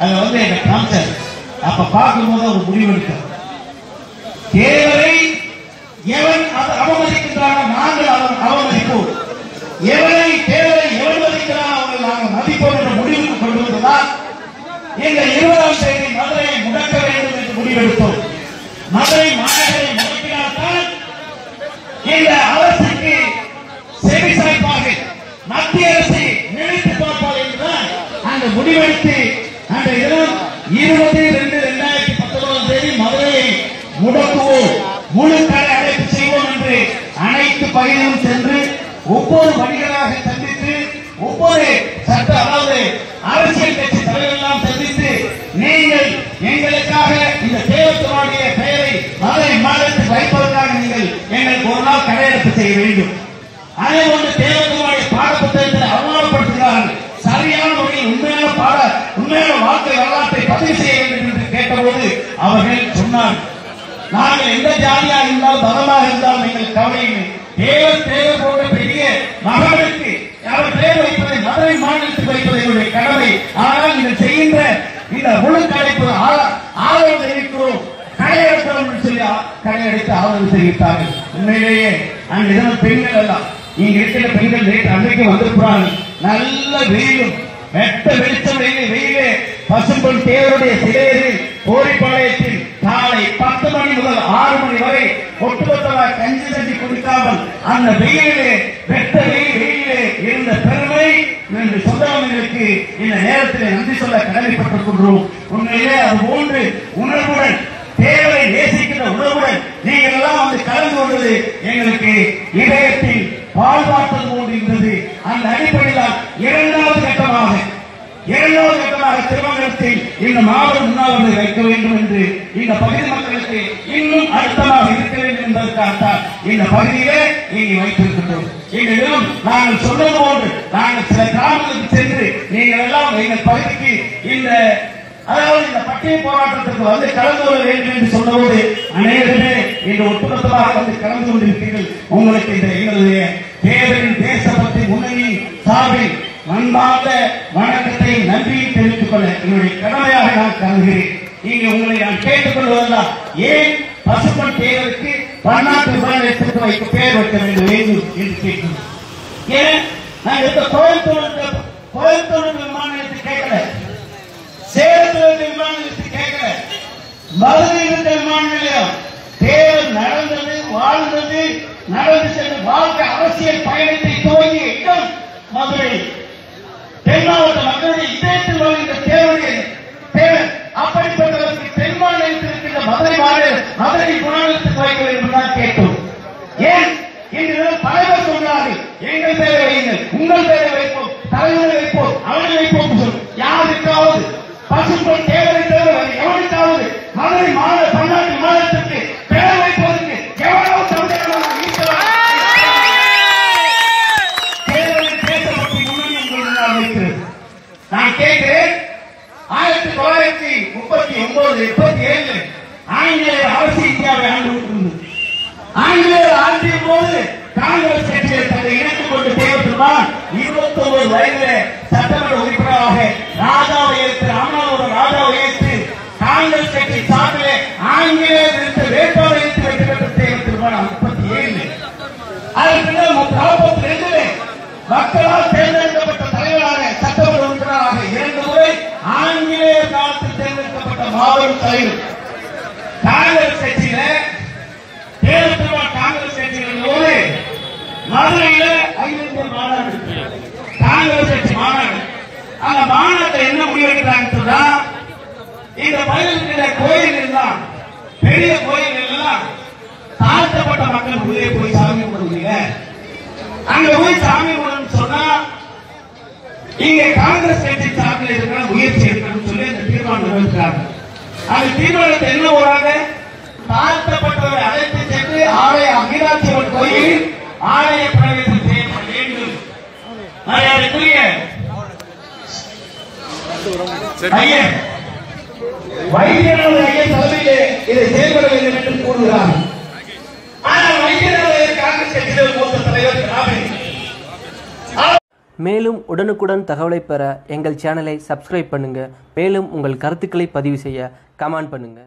அதை வந்து எங்க காமிச்சாரு. அப்ப பார்க்கும்போது ஒரு முடிவெடுத்தார். தேவரை எவன் அது அவமதிக்கின்றானோ நாங்கள் அவன் அவமதிப்போம். எவனை தேவரை எவன் மதிக்கிறான் அவர்கள் நாங்கள் மதிப்போம் என்ற முடிவுக்கு கொண்டு வந்ததால் இந்த இருபதாம் தேதி மதுரையை முடக்க வேண்டும் என்று முடிவெடுத்தோம். மதுரை மாநகரை முடக்கினால்தான் இந்த அரசுக்கு செவி சாய்ப்பாக மத்திய அரசு நினைத்து பார்ப்பார் என்றுதான் அந்த முடிவெடுத்து அந்த தினம் இருபது ரெண்டு இரண்டாயிரத்தி பத்தொன்பதாம் தேதி மதுரையை முடக்குவோம். முழு கடை அடைப்பு செய்வோம் என்று அனைத்து பகுதியிலும் சென்று ஒவ்வொரு வழிகளாக சந்தித்து ஒவ்வொரு சட்ட அதாவது அரசியல் கட்சி தலைவர்களெல்லாம் சந்தித்து நீங்கள் எங்களுக்காக இந்த தேவத்தினுடைய பெயரை மதுரை மாநிலத்தில் வைப்பதற்காக நீங்கள் எங்களுக்கு ஒரு நாள் கடையெடுப்பு செய்ய வேண்டும். அதே போன்று உண்மையான வாழ்க்கை வரலாற்றை பதிவு செய்ய வேண்டும் என்று கேட்டபோது அவர்கள் சொன்னார்கள். நாங்கள் எந்த ஜாதியாக இருந்தாலும் மதமாக இருந்தாலும் எங்கள் கவலை இல்லை தேவர் தேவர் போன்ற பெரிய மகனுக்கு அவர் பேர் வைப்பதை மதுரை மாநிலத்தில் வைப்பது எங்களுடைய கடமை. ஆனால் நீங்கள் செய்கின்ற இந்த முழு கடைப்பு ஆதரவு தெரிவிக்கிறோம். கடையெடுக்கிறோம் சொல்லி ஆ- கடையெடுத்து ஆதரவு தெரிவித்தார்கள். உண்மையிலேயே அங்கே இதனால் பெண்கள் எல்லாம் இங்க இருக்கிற பெண்கள் நேற்று அன்றைக்கு வந்திருக்கிறாங்க நல்ல வெயிலும் வெட்ட வெளிச்சம் வெயில் வெயிலே பசும்பொன் தேவருடைய சிலையரில் கோரிப்பாளையத்தில் காலை பத்து மணி முதல் ஆறு மணி வரை ஒட்டுமொத்தமாக கஞ்சி தண்ணி குடிக்காமல் அந்த வெயிலே வெட்ட வெயிலே இருந்த பெருமை என்று சொந்தவங்களுக்கு இந்த நேரத்தில் நன்றி சொல்ல கடமைப்பட்டிருக்கின்றோம் உண்மையிலே அது போன்று உணர்வுடன் தேவரை நேசிக்கின்ற உணர்வுடன் நீங்கள் எல்லாம் வந்து கலந்து கொண்டது எங்களுக்கு இதயத்தில் இரண்டாவது திருமங்கலத்தில் இந்த மாவட்ட உண்ணாவிரதை வைக்க வேண்டும் என்று இந்த பகுதி மக்களுக்கு இன்னும் அழுத்தமாக இருக்க வேண்டும் என்பதற்காகத்தான் இந்த பகுதியிலே நீங்க வைத்திருக்கின்றோம். எங்களிடம் நாங்கள் சொன்னது போன்று நாங்கள் சில கிராமங்களுக்கு சென்று நீங்கள் எல்லாம் எங்கள் பகுதிக்கு இந்த அதாவது இந்த பட்டிய போராட்டத்திற்கு வந்து கலந்து கொள்ள வேண்டும் என்று சொன்னபோது அநேகமே இன்று ஒட்டுமொத்தமாக வந்து கலந்து கொண்டிருக்கிறீர்கள் உங்களுக்கு இந்த எங்களுடைய தேர்தலின் தேசபக்தி முன்னணி சார்பில் அன்பார்ந்த வணக்கத்தை நன்றியை தெரிவித்து கொள்ள என்னுடைய கடமையாக நான் கருதுகிறேன். நீங்க உங்களை நான் கேட்டுக் ஏன் பசுமன் தேவருக்கு பன்னாட்டு விமானத்திற்கு வைக்க பெயர் வைக்க வேண்டும் வேண்டும் என்று கேட்கிறோம் ஏன்? நான் இந்த கோயம்புத்தூர் கோயம்புத்தூர் விமான நிலையத்தை கேட்கல. சேலத்தில் இருந்த விமான நிலையத்தை கேட்கல. மதுரையில் இருந்த விமான நிலையம் தேவர் நடந்தது வாழ்ந்தது நடந்து சென்று வாழ்க்கை அரசியல் பயணத்தை துவங்கிய இடம் மதுரை. தென் மாவட்ட மக்களுடைய இதயத்தில் வாழ்கின்ற தேவனுடைய தேவர் அப்படிப்பட்டவருக்கு தென் மாநிலத்தில் இருக்கின்ற மதுரை மாநில மதுரை குணாலயத்துக்கு வைக்க வேண்டும் தான் கேட்டோம். ஏன்? இன்று தலைவர் சொன்னார்கள். எங்கள் பேரை வையுங்கள். உங்கள் பேரை வைப்போம். தலைவரை வைப்போம். அவரை வைப்போம் என்று யாருக்காவது பசும்பொன் தேவரை தவிர எவனுக்காவது மதுரை மாநில பன்னாட்டு மாநிலத்திற்கு பெயர் வைப்பதற்கு எவ்வளவு நான் கேட்கிறேன் ஆயிரத்தி தொள்ளாயிரத்தி முப்பத்தி ஒன்பது முப்பத்தி ஏழு ஆங்கிலேயர் அரசு இந்தியாவை ஆண்டு கொண்டிருந்தது ஆங்கிலேயர் ஆண்டிய போது காங்கிரஸ் கட்சியை தன்னை இணைத்துக் கொண்டு தேவத்திருமான் இருபத்தி ஒன்பது வயதிலே சட்டமன்ற உறுப்பினராக ராஜாவை ஏற்று ராமநாதபுரம் ராஜாவை ஏற்று காங்கிரஸ் கட்சி சார்பிலே ஆங்கிலேயர் இருந்த வேட்பாளர் ஏற்று வெற்றி பெற்ற தேவத்திருமான் முப்பத்தி ஏழு அதன் பின்னர் நாற்பத்தி ரெண்டிலே மக்களால் தேர்ந்தெடுக்கப்பட்ட தலைவராக சட்டமன்ற உறுப்பினராக இரண்டு முறை ஆங்கிலேயர் காலத்தில் தேர்ந்தெடுக்கப்பட்ட மாபெரும் தலைவர் காங்கிரஸ் கட்சியில தேர்தல் காங்கிரஸ் கட்சியின் போது மதுரையில மாநாடு காங்கிரஸ் கட்சி மாநாடு அந்த மாநாட்டை என்ன முடிவெடுக்கிறாங்க சொன்னா இந்த பகுதியில் கோயில் எல்லாம் பெரிய கோயில் எல்லாம் தாழ்த்தப்பட்ட மக்கள் உள்ளே போய் சாமி கும்பிடுவீங்க அங்க போய் சாமி கும்பிடணும்னு சொன்னா இங்க காங்கிரஸ் கட்சி சார்பில் இருக்கிற முயற்சி எடுக்கணும்னு சொல்லி அந்த தீர்மானம் நிறைவேற்றாங்க அந்த தீர்மானத்தை என்ன போறாங்க தாழ்த்தப்பட்டவரை அழைத்து சென்று ஆலய மீனாட்சி கோயில் ஆலய பிரவேசம் செய்யப்பட வேண்டும். மரியாதைக்குரிய ஐயன் வைத்தியநாத ஐயன் தலைமையிலே இதை செயல்பட வேண்டும் என்று கூறுகிறார் ஆனால் வைத்தியநாத காங்கிரஸ் கட்சியில் மூத்த தலைவர் திராவிட மேலும் உடனுக்குடன் தகவலை பெற எங்கள் சேனலை சப்ஸ்கிரைப் பண்ணுங்க. மேலும் உங்கள் கருத்துக்களை பதிவு செய்ய கமெண்ட் பண்ணுங்க.